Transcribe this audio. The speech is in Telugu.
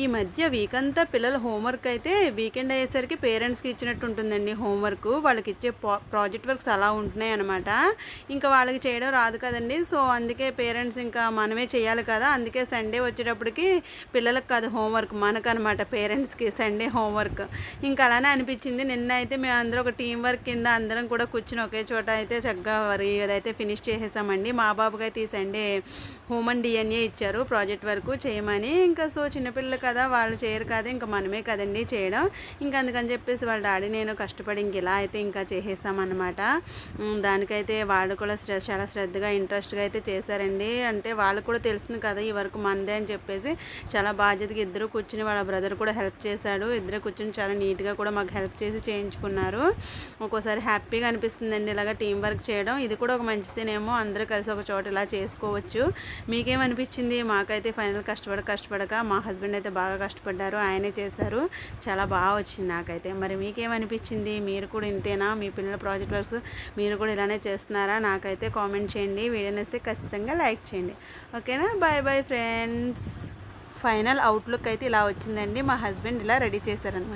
ఈ మధ్య వీక్ అంతా పిల్లల హోంవర్క్ అయితే వీకెండ్ అయ్యేసరికి పేరెంట్స్కి ఇచ్చినట్టు ఉంటుందండి హోంవర్క్. వాళ్ళకి ఇచ్చే ప్రాజెక్ట్ వర్క్స్ అలా ఉంటున్నాయి అనమాట ఇంకా వాళ్ళకి చేయడం రాదు కదండి. సో అందుకే పేరెంట్స్ ఇంకా మనమే చేయాలి కదా. అందుకే సండే వచ్చేటప్పటికి పిల్లలకు కాదు హోంవర్క్ మనకనమాట పేరెంట్స్కి సండే హోంవర్క్. ఇంకా అలానే అనిపించింది. నిన్న అయితే మేము అందరూ ఒక టీం వర్క్ కింద అందరం కూడా కూర్చుని ఒకే చోట అయితే చక్కగా వరి అదైతే ఫినిష్ చేసేసామండి. మా బాబుకి అయితే ఈ సండే హ్యూమన్ డిఎన్ఏ ఇచ్చారు ప్రాజెక్ట్ వర్క్ చేయమని. ఇంకా సో చిన్నపిల్లలకి కదా వాళ్ళు చేయరు కదా ఇంకా మనమే కదండి చేయడం. ఇంకా అందుకని చెప్పేసి వాళ్ళ డాడీ నేను కష్టపడి ఇంక ఇలా అయితే ఇంకా చేసేసామన్నమాట. దానికైతే వాళ్ళు కూడా శ్ర చాలా శ్రద్ధగా ఇంట్రెస్ట్గా అయితే చేశారండి. అంటే వాళ్ళకు కూడా తెలిసింది కదా ఈ వరకు మనదే అని చెప్పేసి చాలా బాధ్యతగా ఇద్దరు కూర్చుని వాళ్ళ బ్రదర్ కూడా హెల్ప్ చేశాడు. ఇద్దరు కూర్చుని చాలా నీట్గా కూడా మాకు హెల్ప్ చేసి చేయించుకున్నారు. ఒక్కోసారి హ్యాపీగా అనిపిస్తుందండి ఇలాగ టీం వర్క్ చేయడం. ఇది కూడా ఒక మంచిదేనేమో అందరూ కలిసి ఒక చోట ఇలా చేసుకోవచ్చు. మీకేమనిపించింది? మాకైతే ఫైనల్ కష్టపడ కష్టపడక మా హస్బెండ్ అయితే బాగా కష్టపడ్డారు ఆయనే చేశారు. చాలా బాగా వచ్చింది నాకైతే. మరి మీకేమనిపించింది? మీరు కూడా ఇంతేనా? మీ పిల్లల ప్రాజెక్ట్ వర్క్స్ మీరు కూడా ఇలానే చేస్తున్నారా? నాకైతే కామెంట్ చేయండి. వీడియో వస్తే ఖచ్చితంగా లైక్ చేయండి. ఓకేనా? Bye bye friends. Final outlook అయితే ఇలా వచ్చిందండి. మా హస్బెండ్ ఇలా రెడీ చేశారనమాట